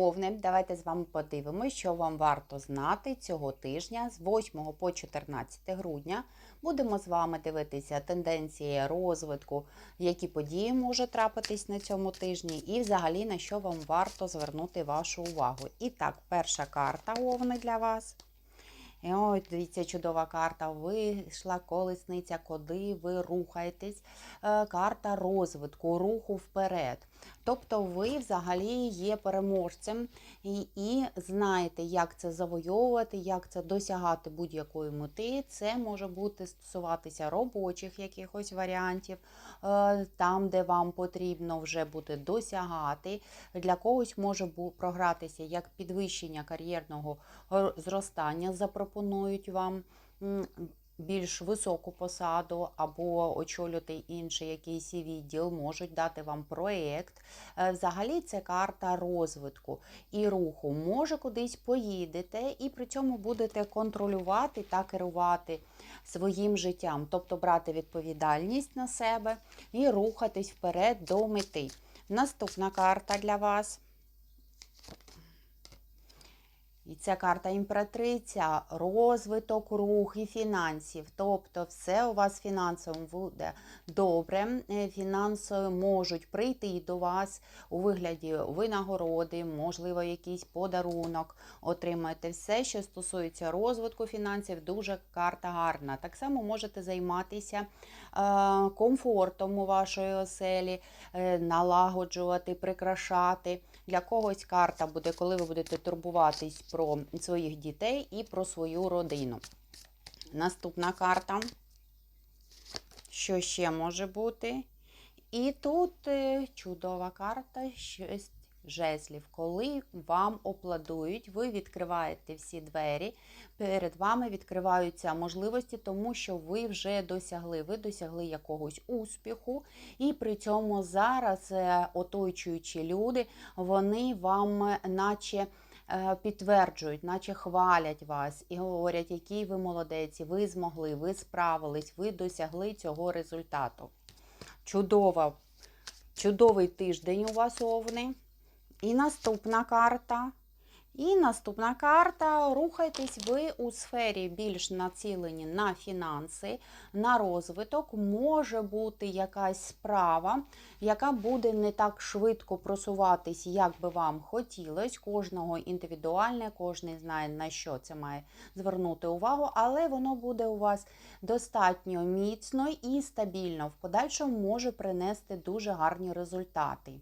Овни, давайте з вами подивимося, що вам варто знати цього тижня з 8 по 14 грудня. Будемо з вами дивитися тенденції розвитку, які події можуть трапитись на цьому тижні, і взагалі на що вам варто звернути вашу увагу. І так, перша карта Овни для вас. І ось, дивіться, чудова карта. Вийшла колесниця, куди ви рухаєтесь. Е, Карта розвитку, руху вперед. Тобто ви взагалі є переможцем і, і знаєте, як це завойовувати, як це досягати будь-якої мети. Це може бути стосуватися робочих якихось варіантів, е, там, де вам потрібно вже буде досягати. Для когось може програтися як підвищення кар'єрного е, зростання, запропонують вам. Більш високу посаду або очолювати інший якийсь відділ, можуть дати вам проєкт. Е, Взагалі це карта розвитку і руху. Може кудись поїдете, і при цьому будете контролювати та керувати своїм життям, тобто брати відповідальність на себе і рухатись вперед до мети. Наступна карта для вас. І ця карта імператриця, розвиток, рух і фінансів. Тобто все у вас фінансово буде добре. Е, Фінанси можуть прийти до вас у вигляді винагороди, можливо, якийсь подарунок. Отримаєте все, що стосується розвитку фінансів, дуже карта гарна. Так само можете займатися е, комфортом у вашої оселі, е, налагоджувати, прикрашати. Для когось карта буде, коли ви будете турбуватись про своїх дітей і про свою родину. Наступна карта. Що ще може бути? І тут е, чудова карта, щось жезлів. Коли вам опладують, ви відкриваєте всі двері, перед вами відкриваються можливості, тому що ви вже досягли, ви досягли якогось успіху, і при цьому зараз е, оточуючі люди, вони вам е, наче підтверджують, наче хвалять вас і говорять, який ви молодець, ви змогли, ви справились, ви досягли цього результату. Чудова, чудовий тиждень у вас овни. І наступна карта. І наступна карта. Рухайтесь ви у сфері більш націлені на фінанси, на розвиток. Може бути якась справа, яка буде не так швидко просуватись, як би вам хотілося. Кожного індивідуальне, кожен знає, на що це має звернути увагу, але воно буде у вас достатньо міцно і стабільно. В подальшому може принести дуже гарні результати.